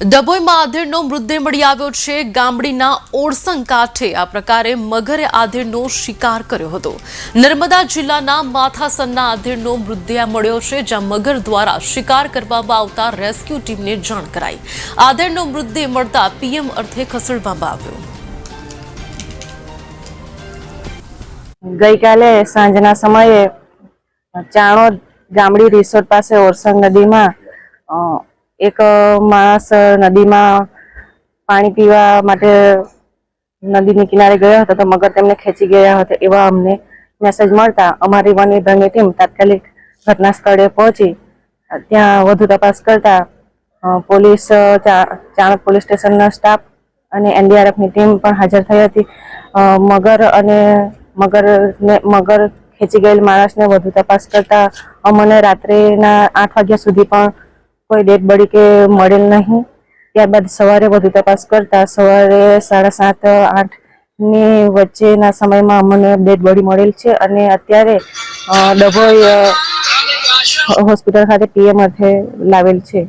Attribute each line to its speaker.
Speaker 1: ડભોઈમાં આધેડનો મૃતદેહ મળી આવ્યો છે. ગામડીના ઓરસંગ કાંઠે આ પ્રકારે મગરે આધેડનો શિકાર કર્યો હતો. નર્મદા જિલ્લાના માથાસનના આધેડનો મૃતદેહ મળ્યો છે, જ્યાં મગર દ્વારા શિકાર કરવામાં આવતા રેસ્ક્યુ ટીમને જાણ કરાઈ. આધેડનો મૃતદેહ મળતા પીએમ અર્થે ખસેડવામાં આવ્યો.
Speaker 2: ગઈકાલે સાંજના સમયે ચાણોદ ગામડી રિસોર્ટ પાસે ઓરસંગ નદીમાં એક માણસ નદીમાં પાણી પીવા માટે નદીની કિનારે ગયો હતો તો મગર તેમને ખેંચી ગયા હતા એવા અમને મેસેજ મળતા. અમારી વન વિભાગની ટીમ તાત્કાલિક ઘટના સ્થળે પહોંચી. ત્યાં વધુ તપાસ કરતા પોલીસ ચાણક પોલીસ સ્ટેશનના સ્ટાફ અને એનડીઆરએફની ટીમ પણ હાજર થઈ હતી. મગર અને મગરને મગર ખેંચી ગયેલ માણસને વધુ તપાસ કરતા અમને રાત્રેના આઠ વાગ્યા સુધી પણ કોઈ ડેડ બોડી કે મળેલ નહીં. ત્યારબાદ સવારે વધુ તપાસ કરતા સવારે સાડા સાત આઠની વચ્ચેના સમયમાં અમને ડેડ બોડી મળેલ છે અને અત્યારે ડભોઈ હોસ્પિટલ ખાતે પીએમ અર્થે લાવેલ છે.